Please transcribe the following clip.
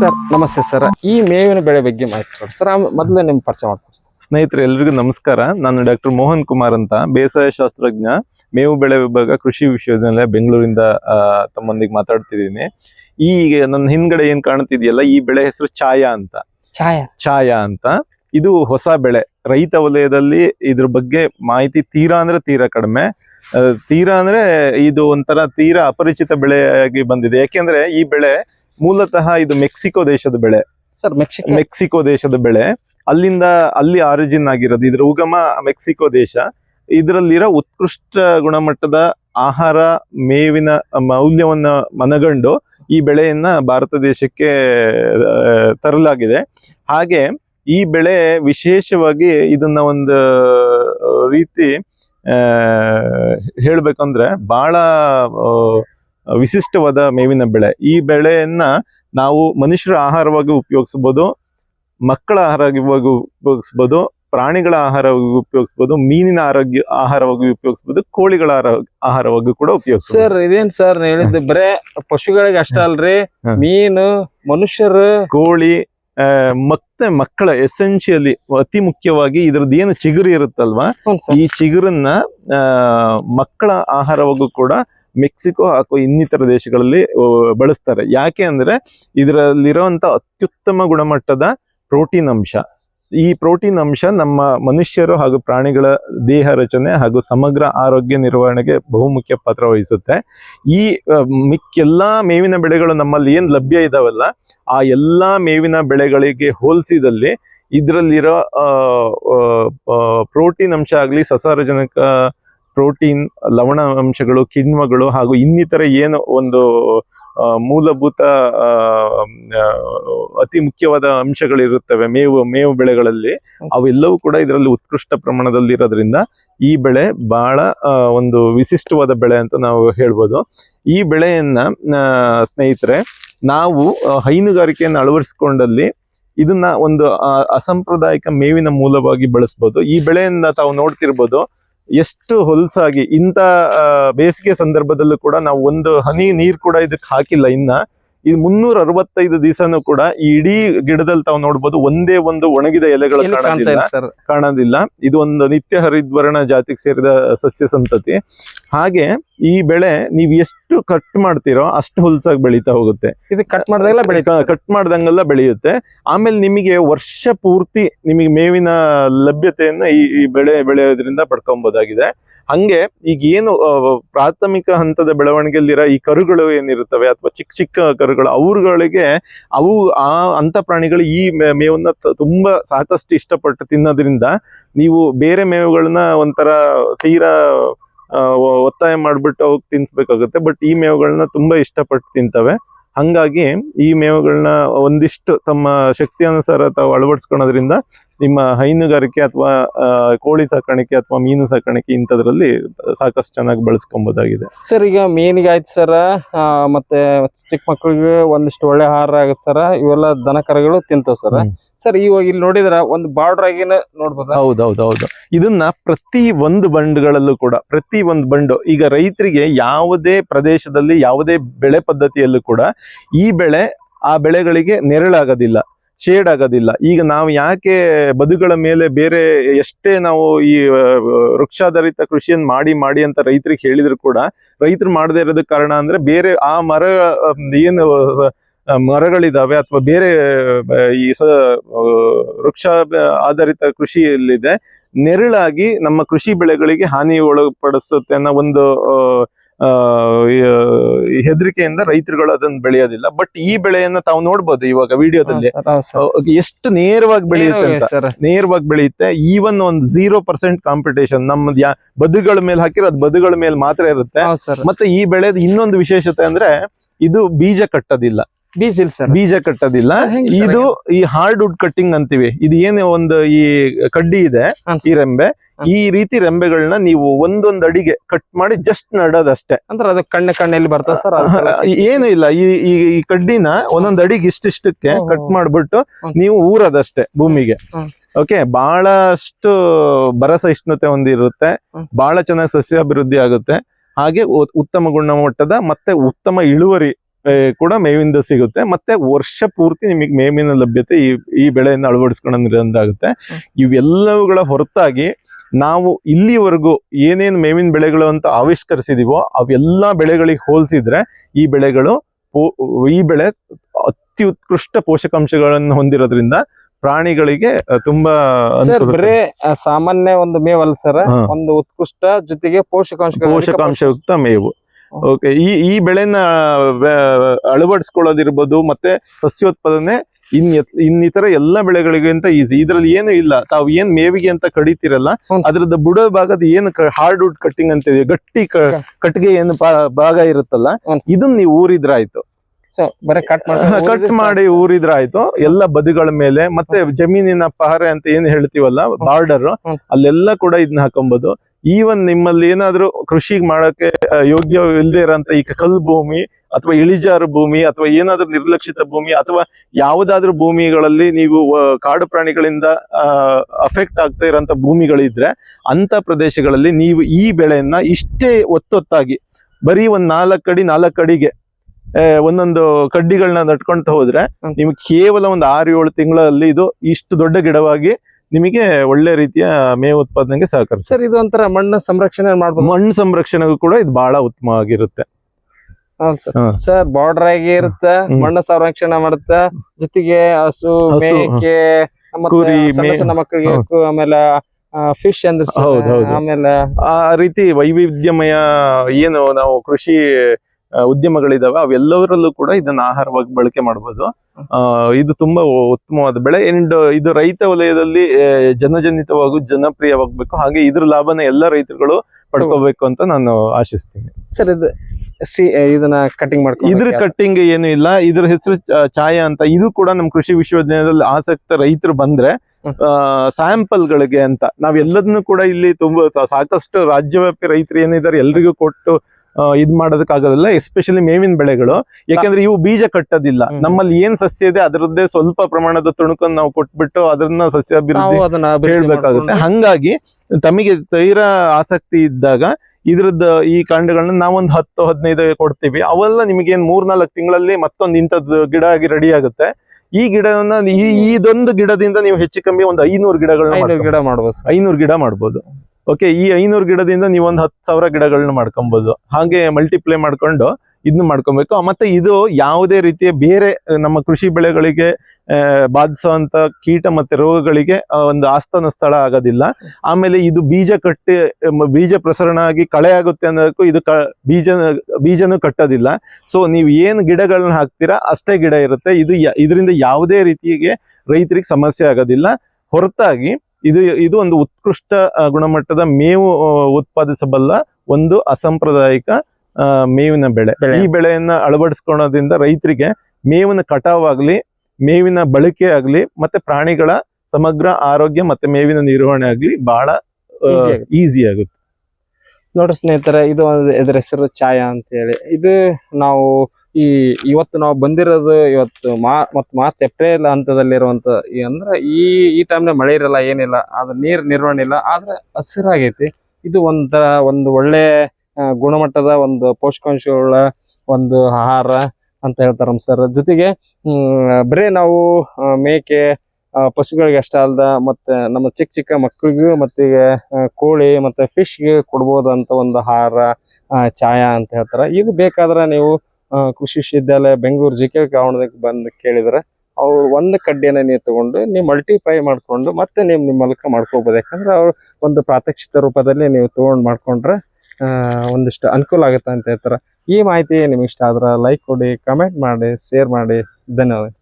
Sir ನಮಸ್ತೆ sir. ಈ ಮೇವಿನ ಬೆಳೆ ಬಗ್ಗೆ ಮಾಹಿತಿ ಕೊಡಿ. ಸರ್ ಮೊದಲು ನಿಮ್ಗೆ ಪರಿಚಯ ಮಾಡ್ಕೊಡಿ ಸರ್. ಸ್ನೇಹಿತರೆ ಎಲ್ರಿಗೂ ನಮಸ್ಕಾರ. ನಾನು ಡಾಕ್ಟರ್ ಮೋಹನ್ ಕುಮಾರ್ ಅಂತ ಬೇಸಾಯ ಶಾಸ್ತ್ರಜ್ಞ ಮೇವು ಬೆಳೆ ವಿಭಾಗ ಕೃಷಿ ವಿಶ್ವವಿದ್ಯಾಲಯ ಬೆಂಗಳೂರಿಂದ ಆ, ತಮ್ಮೊಂದಿಗೆ ಮಾತಾಡ್ತಿದ್ದೀನಿ. ಈ ನನ್ನ ಹಿಂದ್ಗಡೆ ಏನ್ ಕಾಣ್ತಿದೆಯಲ್ಲ ಈ ಬೆಳೆ ಹೆಸರು ಛಾಯಾ ಅಂತ. ಛಾಯಾ. ಛಾಯಾ ಅಂತ. ಇದು ಹೊಸ ಬೆಳೆ. ರೈತ ವಲಯದಲ್ಲಿ ಇದ್ರ ಬಗ್ಗೆ ಮಾಹಿತಿ ತೀರಾ ಅಂದ್ರೆ ತೀರಾ ಕಡಿಮೆ. ತೀರಾ ಅಂದ್ರೆ ಇದು ಒಂಥರ ತೀರಾ ಅಪರಿಚಿತ ಬೆಳೆಯಾಗಿ ಬಂದಿದೆ. ಯಾಕೆಂದ್ರೆ ಈ ಬೆಳೆ ಮೂಲತಃ ಇದು ಮೆಕ್ಸಿಕೋ ದೇಶದ ಬೆಳೆ. Sir Mexico. ಮೆಕ್ಸಿಕೋ ದೇಶದ ಬೆಳೆ. ಅಲ್ಲಿಂದ ಅಲ್ಲಿ ಆರಿಜಿನ್ ಆಗಿರೋದು. ಇದ್ರ ಉಗಮ ಮೆಕ್ಸಿಕೋ ದೇಶ. ಇದರಲ್ಲಿರೋ ಉತ್ಕೃಷ್ಟ ಗುಣಮಟ್ಟದ ಆಹಾರ ಮೇವಿನ ಮೌಲ್ಯವನ್ನ ಮನಗಂಡು ಈ ಬೆಳೆಯನ್ನ ಭಾರತ ದೇಶಕ್ಕೆ ತರಲಾಗಿದೆ. ಹಾಗೆ ಈ ಬೆಳೆ ವಿಶೇಷವಾಗಿ ಇದನ್ನ ಒಂದು ರೀತಿ ಹೇಳ್ಬೇಕಂದ್ರೆ ಬಹಳ ವಿಶಿಷ್ಟವಾದ ಮೇವಿನ ಬೆಳೆ. ಈ ಬೆಳೆಯನ್ನ ನಾವು ಮನುಷ್ಯರ ಆಹಾರವಾಗಿ ಉಪಯೋಗಿಸ್ಬೋದು ಮಕ್ಕಳ ಆಹಾರವಾಗಿ ಉಪಯೋಗಿಸ್ಬೋದು ಪ್ರಾಣಿಗಳ ಆಹಾರವಾಗಿ ಉಪಯೋಗಿಸ್ಬೋದು ಮೀನಿನ ಆರೋಗ್ಯ ಆಹಾರವಾಗಿ ಉಪಯೋಗಿಸ್ಬೋದು ಕೋಳಿಗಳ ಆಹಾರ- ಆಹಾರವಾಗಿ ಕೂಡ ಉಪಯೋಗಿಸ್ ಸರ್ ಇದೇನ್ ಸರ್ ಹೇಳಿದ್ದು ಬರೇ ಪಶುಗಳಿಗೆ ಅಷ್ಟ ಅಲ್ರಿ. ಮೀನು ಮನುಷ್ಯರು. ಕೋಳಿ ಆ, ಮತ್ತೆ ಮಕ್ಕಳ ಎಸೆನ್ಷಿಯಲಿ ಅತಿ ಮುಖ್ಯವಾಗಿ ಇದ್ರದ್ದು ಏನು ಚಿಗುರು ಇರುತ್ತಲ್ವಾ? ಈ ಚಿಗುರನ್ನ ಆ, ಮಕ್ಕಳ ಆಹಾರವಾಗೂ ಕೂಡ ಮೆಕ್ಸಿಕೋ ಹಾಗೂ ಇನ್ನಿತರ ದೇಶಗಳಲ್ಲಿ ಬಳಸ್ತಾರೆ. ಯಾಕೆ ಅಂದ್ರೆ ಇದರಲ್ಲಿರುವಂತ ಅತ್ಯುತ್ತಮ ಗುಣಮಟ್ಟದ ಪ್ರೋಟೀನ್ ಅಂಶ. ಈ ಪ್ರೋಟೀನ್ ಅಂಶ ನಮ್ಮ ಮನುಷ್ಯರು ಹಾಗೂ ಪ್ರಾಣಿಗಳ ದೇಹ ರಚನೆ ಹಾಗೂ ಸಮಗ್ರ ಆರೋಗ್ಯ ನಿರ್ವಹಣೆಗೆ ಬಹುಮುಖ್ಯ ಪಾತ್ರ ವಹಿಸುತ್ತೆ. ಈ ಮಿಕ್ಕೆಲ್ಲಾ ಮೇವಿನ ಬೆಳೆಗಳು ನಮ್ಮಲ್ಲಿ ಏನು ಲಭ್ಯ ಇದಾವಲ್ಲ, ಆ ಎಲ್ಲಾ ಮೇವಿನ ಬೆಳೆಗಳಿಗೆ ಹೋಲಿಸಿದಲ್ಲಿ ಇದರಲ್ಲಿರೋ ಪ್ರೋಟೀನ್ ಅಂಶ ಆಗಲಿ ಸಸಾರಜನಕ ಪ್ರೋಟೀನ್ ಲವಣ ಅಂಶಗಳು ಕಿಣ್ವಗಳು ಹಾಗೂ ಇನ್ನಿತರ ಏನು ಒಂದು ಮೂಲಭೂತ ಅತಿ ಮುಖ್ಯವಾದ ಅಂಶಗಳಿರುತ್ತವೆ ಮೇವು ಮೇವು ಬೆಳೆಗಳಲ್ಲಿ ಅವೆಲ್ಲವೂ ಕೂಡ ಇದರಲ್ಲಿ ಉತ್ಕೃಷ್ಟ ಪ್ರಮಾಣದಲ್ಲಿ ಇರೋದ್ರಿಂದ ಈ ಬೆಳೆ ಬಹಳ ಒಂದು ವಿಶಿಷ್ಟವಾದ ಬೆಳೆ ಅಂತ ನಾವು ಹೇಳ್ಬೋದು. ಈ ಬೆಳೆಯನ್ನ ಸ್ನೇಹಿತರೆ ನಾವು ಹೈನುಗಾರಿಕೆಯನ್ನು ಅಳವಡಿಸಿಕೊಂಡಲ್ಲಿ ಇದನ್ನ ಒಂದು ಅಸಂಪ್ರದಾಯಿಕ ಅಸಾಂಪ್ರದಾಯಿಕ ಮೇವಿನ ಮೂಲವಾಗಿ ಬಳಸ್ಬೋದು. ಈ ಬೆಳೆಯನ್ನ ತಾವು ನೋಡ್ತಿರ್ಬೋದು. ಎಷ್ಟು ಹೊಲಸಾಗಿ ಇಂಥ ಬೇಸಿಗೆ ಸಂದರ್ಭದಲ್ಲೂ ಕೂಡ ನಾವು ಒಂದು ಹನಿ ನೀರ್ ಕೂಡ ಇದಕ್ಕೆ ಹಾಕಿಲ್ಲ ಇನ್ನ. ಇದು ಮುನ್ನೂರ ಅರವತ್ತೈದು ದಿವಸನೂ ಕೂಡ ಈ ಇಡೀ ಗಿಡದಲ್ಲಿ ತಾವು ನೋಡ್ಬೋದು ಒಂದೇ ಒಂದು ಒಣಗಿದ ಎಲೆಗಳು ಕಾಣೋದಿಲ್ಲ. ಕಾಣೋದಿಲ್ಲ. ಇದು ಒಂದು ನಿತ್ಯ ಹರಿದ್ವರ್ಣ ಜಾತಿಗೆ ಸೇರಿದ ಸಸ್ಯ ಸಂತತಿ. ಹಾಗೆ ಈ ಬೆಳೆ ನೀವು ಎಷ್ಟು ಕಟ್ ಮಾಡ್ತೀರೋ ಅಷ್ಟು ಹುಲ್ಸಾಗಿ ಬೆಳೀತಾ ಹೋಗುತ್ತೆ. ಇದು ಕಟ್ ಮಾಡ್ದಂಗೆಲ್ಲ ಬೆಳಿ ಕಟ್ ಮಾಡ್ದಂಗೆಲ್ಲ ಬೆಳೆಯುತ್ತೆ. ಆಮೇಲೆ ನಿಮಗೆ ವರ್ಷ ಪೂರ್ತಿ ನಿಮಗೆ ಮೇವಿನ ಲಭ್ಯತೆಯನ್ನ ಈ ಈ ಬೆಳೆ ಬೆಳೆಯೋದ್ರಿಂದ ಪಡ್ಕೊಬೋದಾಗಿದೆ. ಹಂಗೆ ಈಗ ಏನು ಪ್ರಾಥಮಿಕ ಹಂತದ ಬೆಳವಣಿಗೆಯಲ್ಲಿರೋ ಈ ಕರುಗಳು ಏನಿರುತ್ತವೆ ಅಥವಾ ಚಿಕ್ಕ ಚಿಕ್ಕ ಕರುಗಳು, ಅವ್ರುಗಳಿಗೆ ಅವು, ಆ ಅಂತ ಪ್ರಾಣಿಗಳು ಈ ಮೇವನ್ನ ತುಂಬಾ ಸಾಕಷ್ಟು ಇಷ್ಟಪಟ್ಟು ತಿನ್ನೋದ್ರಿಂದ ನೀವು ಬೇರೆ ಮೇವುಗಳನ್ನ ಒಂಥರ ತೀರಾ ಒತ್ತಾಯ ಮಾಡ್ಬಿಟ್ಟು ಅವಕ್ಕೆ ತಿನ್ಸ್ಬೇಕಾಗುತ್ತೆ. ಬಟ್ ಈ ಮೇವುಗಳನ್ನ ತುಂಬಾ ಇಷ್ಟಪಟ್ಟು ತಿಂತವೆ. ಹಂಗಾಗಿ ಈ ಮೇವುಗಳನ್ನ ಒಂದಿಷ್ಟು ತಮ್ಮ ಶಕ್ತಿ ಅನುಸಾರ ತಾವು ಅಳವಡಿಸ್ಕೊಳೋದ್ರಿಂದ ನಿಮ್ಮ ಹೈನುಗಾರಿಕೆ ಅಥವಾ ಕೋಳಿ ಸಾಕಾಣಿಕೆ ಅಥವಾ ಮೀನು ಸಾಕಾಣಿಕೆ ಇಂಥದ್ರಲ್ಲಿ ಸಾಕಷ್ಟು ಚೆನ್ನಾಗಿ ಬಳಸ್ಕೊಬೋದಾಗಿದೆ. ಸರ್ ಈಗ ಮೀನಿಗೆ ಆಯ್ತು ಸರ್ ಮತ್ತೆ ಚಿಕ್ಕ ಮಕ್ಕಳಿಗೆ ಒಂದಿಷ್ಟು ಒಳ್ಳೆ ಆಹಾರ ಆಗುತ್ತೆ ಸರ್ ಇವೆಲ್ಲ ದನ ಕರುಗಳು ತಿಂತಾವ್ ಸರ್. ಸರ್ ಇವಾಗ ಇಲ್ಲಿ ನೋಡಿದ್ರ ಒಂದು ಬಾರ್ಡರ್ ಆಗಿನ ನೋಡ್ಬೋದಾ? ಹೌದೌದೌದು ಇದನ್ನ ಪ್ರತಿ ಒಂದು ಬಂಡ್ಗಳಲ್ಲೂ ಕೂಡ ಪ್ರತಿ ಒಂದು ಬಂಡು ಈಗ ರೈತರಿಗೆ ಯಾವುದೇ ಪ್ರದೇಶದಲ್ಲಿ ಯಾವುದೇ ಬೆಳೆ ಪದ್ಧತಿಯಲ್ಲೂ ಕೂಡ ಈ ಬೆಳೆ ಆ ಬೆಳೆಗಳಿಗೆ ನೆರಳಾಗೋದಿಲ್ಲ. ಶೇಡ್ ಆಗೋದಿಲ್ಲ. ಈಗ ನಾವು ಯಾಕೆ ಬದುಗಳ ಮೇಲೆ ಬೇರೆ ಎಷ್ಟೇ ನಾವು ಈ ವೃಕ್ಷಾಧಾರಿತ ಕೃಷಿಯನ್ನು ಮಾಡಿ ಮಾಡಿ ಅಂತ ರೈತರಿಗೆ ಹೇಳಿದ್ರು ಕೂಡ ರೈತರು ಮಾಡದೇ ಇರೋದಕ್ಕೆ ಕಾರಣ ಅಂದ್ರೆ ಬೇರೆ ಆ ಮರ ಏನು ಮರಗಳಿದಾವೆ ಅಥವಾ ಬೇರೆ ಈ ಸ ವೃಕ್ಷ ಆಧಾರಿತ ಕೃಷಿಯಲ್ಲಿದೆ, ನೆರಳಾಗಿ ನಮ್ಮ ಕೃಷಿ ಬೆಳೆಗಳಿಗೆ ಹಾನಿ ಒಳಪಡಿಸುತ್ತೆ ಅನ್ನೋ ಒಂದು ಹೆದರಿಕೆಯಿಂದ ರೈತರುಗಳು ಅದನ್ನ ಬೆಳೆಯೋದಿಲ್ಲ. ಬಟ್ ಈ ಬೆಳೆಯನ್ನ ತಾವು ನೋಡ್ಬೋದು ಇವಾಗ ವಿಡಿಯೋದಲ್ಲಿ. ಎಷ್ಟು ನೇರವಾಗಿ ಬೆಳೆಯುತ್ತೆ ನೇರವಾಗಿ ಬೆಳೆಯುತ್ತೆ. ಈವನ್ ಒಂದು ಜೀರೋ ಪರ್ಸೆಂಟ್ ಕಾಂಪಿಟೇಷನ್ ನಮ್ದು ಯಾ ಬದುಗಳ ಮೇಲೆ ಹಾಕಿರೋ ಅದು ಬದುಗಳ ಮೇಲೆ ಮಾತ್ರ ಇರುತ್ತೆ. ಮತ್ತೆ ಈ ಬೆಳೆದ ಇನ್ನೊಂದು ವಿಶೇಷತೆ ಅಂದ್ರೆ ಇದು ಬೀಜ ಕಟ್ಟೋದಿಲ್ಲ. ಬೀಜ ಬೀಜ ಕಟ್ಟೋದಿಲ್ಲ. ಇದು ಈ ಹಾರ್ಡ್ ವುಡ್ ಕಟ್ಟಿಂಗ್ ಅಂತೀವಿ. ಇದು ಏನು ಒಂದು ಈ ಕಡ್ಡಿ ಇದೆ ಈ ರೆಂಬೆ. ಈ ರೀತಿ ರೆಂಬೆಗಳನ್ನ ನೀವು ಒಂದೊಂದ್ ಅಡಿಗೆ ಕಟ್ ಮಾಡಿ ಜಸ್ಟ್ ನಡೋದಷ್ಟೇ. ಅಂದ್ರೆ ಅದು ಕಣ್ಣೆ ಕಣ್ಣೆಲ್ಲಿ ಬರ್ತದೆ ಸರ್ ಏನು ಇಲ್ಲ. ಈ ಈ ಕಡ್ಡಿನ ಒಂದೊಂದ್ ಅಡಿಗೆ ಇಷ್ಟಿಷ್ಟಕ್ಕೆ ಕಟ್. ಮಾಡ್ಬಿಟ್ಟು. ನೀವು ಊರದಷ್ಟೇ ಭೂಮಿಗೆ. ಓಕೆ ಬಹಳಷ್ಟು ಬರ ಸಹಿಷ್ಣುತೆ ಹೊಂದಿರುತ್ತೆ. ಬಹಳ ಚೆನ್ನಾಗಿ ಸಸ್ಯಾಭಿವೃದ್ಧಿ ಆಗುತ್ತೆ. ಹಾಗೆ ಉತ್ತಮ ಗುಣಮಟ್ಟದ ಮತ್ತೆ ಉತ್ತಮ ಇಳುವರಿ ಕೂಡ ಮೇವಿಂದ ಸಿಗುತ್ತೆ ಮತ್ತೆ ವರ್ಷ ಪೂರ್ತಿ ನಿಮಗೆ ಮೇವಿನ ಲಭ್ಯತೆ ಈ ಈ ಬೆಳೆಯನ್ನ ಅಳವಡಿಸ್ಕೊಳ್ಳೋದ್ರಿಂದಾಗುತ್ತೆ ಹ್ಮ್. ಇವೆಲ್ಲವುಗಳ ಹೊರತಾಗಿ ನಾವು ಇಲ್ಲಿವರೆಗೂ ಏನೇನು ಮೇವಿನ ಬೆಳೆಗಳು ಅಂತ ಆವಿಷ್ಕರಿಸಿದೀವೋ ಅವೆಲ್ಲಾ ಬೆಳೆಗಳಿಗೆ ಹೋಲಿಸಿದ್ರೆ ಈ ಬೆಳೆಗಳು ಈ ಬೆಳೆ ಅತಿ ಉತ್ಕೃಷ್ಟ ಪೋಷಕಾಂಶಗಳನ್ನು ಹೊಂದಿರೋದ್ರಿಂದ ಪ್ರಾಣಿಗಳಿಗೆ ತುಂಬಾ. ಬರೇ ಸಾಮಾನ್ಯ ಒಂದು ಮೇವಲ್ಲ ಸರ್ ಒಂದು ಉತ್ಕೃಷ್ಟ ಜೊತೆಗೆ ಪೋಷಕಾಂಶ ಪೋಷಕಾಂಶಯುಕ್ತ ಮೇವು. ಓಕೆ. ಈ ಈ ಬೆಳೆನ ಅಳವಡಿಸ್ಕೊಳ್ಳೋದಿರ್ಬೋದು ಮತ್ತೆ ಸಸ್ಯೋತ್ಪಾದನೆ ಇನ್ ಇನ್ನಿತರ ಎಲ್ಲ ಬೆಳೆಗಳಿಗಿಂತ ಈಸಿ ಇದ್ರಲ್ಲಿ ಏನು ಇಲ್ಲ. ತಾವು ಏನ್ ಮೇವಿಗೆ ಅಂತ ಕಡಿತೀರಲ್ಲ ಅದ್ರದ ಅದ್ರದ್ದು ಬುಡ ಭಾಗದ ಏನು ಹಾರ್ಡ್ ವುಡ್ ಕಟ್ಟಿಂಗ್ ಅಂತ ಇದೆ ಗಟ್ಟಿ ಕಟ್ಟಿಗೆ ಏನು ಭಾಗ ಇರುತ್ತಲ್ಲ. ಇದನ್ನ ನೀವು ಊರಿದ್ರಾಯ್ತು. ಕಟ್ ಮಾಡಿ ಊರಿದ್ರಾಯ್ತು. ಎಲ್ಲ ಬದಿಗಳ ಮೇಲೆ ಮತ್ತೆ ಜಮೀನಿನ ಪಹರೆ ಅಂತ ಏನ್ ಹೇಳ್ತೀವಲ್ಲ ಬಾರ್ಡರ್. ಅಲ್ಲೆಲ್ಲ ಕೂಡ ಇದನ್ನ ಹಾಕೊಂಬೋದು. ಈವನ್ ನಿಮ್ಮಲ್ಲಿ ಏನಾದರೂ ಕೃಷಿಗೆ ಮಾಡಕ್ಕೆ ಯೋಗ್ಯವಿಲ್ಲದೆ ಯೋಗ್ಯ ಇಲ್ಲದೆ ಇರೋಂತ ಈ ಕಲ್ಲು ಭೂಮಿ ಅಥವಾ ಇಳಿಜಾರು ಭೂಮಿ ಅಥವಾ ಏನಾದರೂ ನಿರ್ಲಕ್ಷಿತ ಭೂಮಿ ಅಥವಾ ಯಾವುದಾದ್ರೂ ಭೂಮಿಗಳಲ್ಲಿ ನೀವು ಕಾಡು ಪ್ರಾಣಿಗಳಿಂದ ಅಫೆಕ್ಟ್ ಆಗ್ತಾ ಇರೋಂತ ಭೂಮಿಗಳಿದ್ರೆ ಅಂತ ಪ್ರದೇಶಗಳಲ್ಲಿ ನೀವು ಈ ಬೆಳೆಯನ್ನ ಇಷ್ಟೇ ಒತ್ತೊತ್ತಾಗಿ ಬರೀ ಒಂದ್ ನಾಲ್ಕು ಅಡಿ ನಾಲ್ಕು ಅಡಿಗೆ ಆ, ಒಂದೊಂದು ಕಡ್ಡಿಗಳನ್ನ ನಟ್ಕೊಂತ ಹೋದ್ರೆ. ನಿಮ್ಗೆ ಕೇವಲ ಒಂದು ಆರು ಏಳು ತಿಂಗಳಲ್ಲಿ ಇದು ಇಷ್ಟು ದೊಡ್ಡ ಗಿಡವಾಗಿ ನಿಮಗೆ ಒಳ್ಳೆ ರೀತಿಯ ಮೇವು ಉತ್ಪಾದನೆಗೆ ಸಹಕರಿಸ ಸರ್ ಇದು ಒಂಥರ ಮಣ್ಣು ಸಂರಕ್ಷಣೆ ಮಾಡ್ಬೋದು ಮಣ್ಣು ಸಂರಕ್ಷಣೆಗೂ ಕೂಡ ಇದು ಬಹಳ ಉತ್ತಮವಾಗಿರುತ್ತೆ ಹೌದು ಸರ್ ಹಾ. ಸರ್ ಬಾರ್ಡರ್ ಆಗಿ ಇರುತ್ತೆ ಹ್ಮ್. ಮಣ್ಣು ಸಂರಕ್ಷಣೆ ಮಾಡುತ್ತೆ ಜೊತೆಗೆ ಹಸು ಹಸು, ಮೇಕೆ ಮತ್ತೆ ಕುರಿ, ಸಣ್ಣ ಮೇ- ಸಣ್ಣ ಮಕ್ಕಳಿಗೆ. ಕು- ಆಮೇಲೆ ಫಿಶ್ ಅಂದ್ರೆ sir, ಹೌದು, ಹೌದು. ಆಮೇಲೆ ಆ ರೀತಿ ವೈವಿಧ್ಯಮಯ ಏನು ನಾವು ಕೃಷಿ ಉದ್ಯಮಗಳಿದಾವೆ. ಅವೆಲ್ಲವರಲ್ಲೂ ಕೂಡ ಇದನ್ನ ಆಹಾರವಾಗಿ ಬಳಕೆ ಮಾಡಬಹುದು ಇದು ತುಂಬಾ ಉತ್ತಮವಾದ ಬೆಳೆ. ಅಂಡ್ ಇದು ರೈತ ವಲಯದಲ್ಲಿ ಜನಜನಿತವಾಗೂ ಜನಪ್ರಿಯವಾಗಬೇಕು. ಹಾಗೆ ಇದ್ರ ಲಾಭನ ಎಲ್ಲ ರೈತರುಗಳು ಪಡ್ಕೋಬೇಕು ಅಂತ ನಾನು ಆಶಿಸ್ತೀನಿ. ಸರ್ ಇದು ಸಿ ಇದನ್ನ ಕಟಿಂಗ್ ಮಾಡ್ಕೊಂಡು ಇದ್ರ ಕಟ್ಟಿಂಗ್ ಏನು ಇಲ್ಲ. ಇದ್ರ ಹೆಸರು ಛಾಯಾ ಅಂತ. ಇದು ಕೂಡ ನಮ್ಮ ಕೃಷಿ ವಿಶ್ವವಿದ್ಯಾಲಯದಲ್ಲಿ ಆಸಕ್ತ ರೈತರು ಬಂದ್ರೆ ಆ ಸ್ಯಾಂಪಲ್ ಗಳಿಗೆ ಅಂತ. ನಾವೆಲ್ಲದನ್ನು ಕೂಡ ಇಲ್ಲಿ ತುಂಬಾ ಸಾಕಷ್ಟು ರಾಜ್ಯವ್ಯಾಪಿ ರೈತರು ಏನಿದ್ದಾರೆ ಎಲ್ರಿಗೂ ಕೊಟ್ಟು ಇದ್ ಮಾಡೋದಕ್ಕಾಗೋದಿಲ್ಲ ಎಸ್ಪೆಷಲಿ ಮೇವಿನ ಬೆಳೆಗಳು. ಯಾಕಂದ್ರೆ ಇವು ಬೀಜ ಕಟ್ಟೋದಿಲ್ಲ. ನಮ್ಮಲ್ಲಿ ಏನ್ ಸಸ್ಯ ಇದೆ ಅದರದ್ದೇ ಸ್ವಲ್ಪ ಪ್ರಮಾಣದ ತುಣುಕನ್ನು ನಾವು ಕೊಟ್ಬಿಟ್ಟು ಅದನ್ನ ಅದನ್ನ ಅಭಿವೃದ್ಧಿ ಹೇಳ್ಬೇಕಾಗುತ್ತೆ. ಹಂಗಾಗಿ ತಮಗೆ ತೈರ ಆಸಕ್ತಿ ಇದ್ದಾಗ ಇದ್ರದ್ದು ಈ ಕಾಂಡಗಳನ್ನ ನಾವೊಂದು ಹತ್ತು ಹದಿನೈದು ಕೊಡ್ತೀವಿ. ಅವೆಲ್ಲ ನಿಮಗೆ ಏನ್ ಮೂರ್ನಾಲ್ಕು ತಿಂಗಳಲ್ಲಿ ಮತ್ತೊಂದು ಇಂಥದ್ದು ಗಿಡ ಆಗಿ ರೆಡಿ ಆಗುತ್ತೆ. ಈ ಗಿಡವನ್ನ ಈ ಇದೊಂದು ಗಿಡದಿಂದ ನೀವು ಹೆಚ್ಚು ಕಮ್ಮಿ ಒಂದು ಐನೂರು ಗಿಡಗಳನ್ನ. ಗಿಡ ಮಾಡ್ಬೋದು ಐನೂರು ಗಿಡ ಮಾಡ್ಬೋದು. ಓಕೆ ಈ ಐನೂರು ಗಿಡದಿಂದ ನೀವು ಒಂದು ಹತ್ತು ಸಾವಿರ ಗಿಡಗಳನ್ನ ಮಾಡ್ಕೊಬೋದು. ಹಾಗೆ ಮಲ್ಟಿಪ್ಲೈ ಮಾಡ್ಕೊಂಡು ಇದನ್ನ ಮಾಡ್ಕೊಬೇಕು. ಮತ್ತೆ ಇದು ಯಾವುದೇ ರೀತಿಯ ಬೇರೆ ನಮ್ಮ ಕೃಷಿ ಬೆಳೆಗಳಿಗೆ ಬಾಧಿಸುವಂತ ಕೀಟ ಮತ್ತೆ ರೋಗಗಳಿಗೆ ಒಂದು ಆಸ್ಥಾನ ಸ್ಥಳ ಆಗೋದಿಲ್ಲ. ಆಮೇಲೆ ಇದು ಬೀಜ ಕಟ್ಟಿ ಬೀಜ ಪ್ರಸರಣ ಆಗಿ ಕಳೆ ಆಗುತ್ತೆ ಅನ್ನೋದಕ್ಕೂ ಇದು ಬೀಜ, ಬೀಜನೂ ಕಟ್ಟೋದಿಲ್ಲ. ಸೊ ನೀವು ಏನು ಗಿಡಗಳನ್ನ ಹಾಕ್ತೀರಾ ಅಷ್ಟೇ ಗಿಡ ಇರುತ್ತೆ. ಇದು ಇದರಿಂದ ಯಾವುದೇ ರೀತಿಗೆ ರೈತರಿಗೆ ಸಮಸ್ಯೆ ಆಗೋದಿಲ್ಲ. ಹೊರತಾಗಿ ಇದು ಇದು ಒಂದು ಉತ್ಕೃಷ್ಟ ಗುಣಮಟ್ಟದ ಮೇವು ಉತ್ಪಾದಿಸಬಲ್ಲ ಒಂದು ಅಸಾಂಪ್ರದಾಯಿಕ ಮೇವಿನ ಬೆಳೆ. ಈ ಬೆಳೆಯನ್ನ ಅಳವಡಿಸ್ಕೊಳ್ಳೋದ್ರಿಂದ ರೈತರಿಗೆ ಮೇವಿನ ಕಟಾವಾಗ್ಲಿ ಮೇವಿನ ಬಳಕೆ ಆಗ್ಲಿ ಮತ್ತೆ ಪ್ರಾಣಿಗಳ ಸಮಗ್ರ ಆರೋಗ್ಯ ಮತ್ತೆ ಮೇವಿನ ನಿರ್ವಹಣೆ ಆಗ್ಲಿ ಬಹಳ. ಈಸಿ ಆಗುತ್ತೆ ನೋಡ್ರಿ ಸ್ನೇಹಿತರೆ ಇದು ಒಂದು ಇದ್ರ ಹೆಸರು ಛಾಯಾ ಅಂತ ಹೇಳಿ ಇದು ನಾವು ಈ ಇವತ್ತು ನಾವು ಬಂದಿರೋದು ಇವತ್ತು ಮಾ ಮತ್ತು ಮಾರ್ಚ್ ಏಪ್ರಿಲ್ ಹಂತದಲ್ಲಿರುವಂಥ ಈ ಅಂದ್ರೆ ಈ ಈ ಟೈಮ್ನಾಗ ಮಳೆ ಇರಲ್ಲ ಏನಿಲ್ಲ. ಅದು ನೀರು ನಿರ್ವಹಣೆ ಇಲ್ಲ. ಆದ್ರೆ ಹಸಿರಾಗೈತಿ. ಇದು ಒಂಥರ ಒಂದು ಒಳ್ಳೆ ಗುಣಮಟ್ಟದ ಒಂದು ಪೋಷಕಾಂಶಗಳ ಒಂದು ಆಹಾರ ಅಂತ ಹೇಳ್ತಾರ ಸರ್ ಜೊತೆಗೆ ಬರೀ ನಾವು ಮೇಕೆ ಪಶುಗಳಿಗೆ ಅಷ್ಟೇ ಅಲ್ದ ಮತ್ತೆ ನಮ್ಮ ಚಿಕ್ಕ ಚಿಕ್ಕ ಮಕ್ಕಳಿಗೂ ಮತ್ತೆ ಈಗ, ಕೋಳಿ ಮತ್ತು ಫಿಶ್ಗೆ ಅಂತ ಒಂದು ಆಹಾರ ಛಾಯಾ ಅಂತ ಹೇಳ್ತಾರೆ. ಇದು ಬೇಕಾದ್ರೆ ನೀವು ಕೃಷಿ ವಿಶ್ವವಿದ್ಯಾಲಯ ಬೆಂಗಳೂರು ಜಿ ಕೆ ಗೆ ಬಂದು ಕೇಳಿದ್ರೆ, ಅವ್ರು ಒಂದು ಕಡ್ಡಿನ ನೀವು ತಗೊಂಡು ನೀವು ಮಲ್ಟಿಫೈ ಮಾಡ್ಕೊಂಡು ಮತ್ತೆ ನೀವು ನಿಮ್ಮ ಮೂಲಕ ಮಾಡ್ಕೋಬೋದು. ಯಾಕಂದ್ರೆ ಅವ್ರು ಒಂದು ಪ್ರಾತ್ಯಕ್ಷಿತ ರೂಪದಲ್ಲಿ ನೀವು ತೊಗೊಂಡು ಮಾಡಿಕೊಂಡ್ರೆ ಒಂದಿಷ್ಟು ಅನುಕೂಲ ಆಗುತ್ತೆ ಅಂತ ಹೇಳ್ತಾರೆ. ಈ ಮಾಹಿತಿ ನಿಮಗೆ ಇಷ್ಟ ಆದ್ರೆ ಲೈಕ್ ಕೊಡಿ ಕಮೆಂಟ್ ಮಾಡಿ ಶೇರ್ ಮಾಡಿ. ಧನ್ಯವಾದ.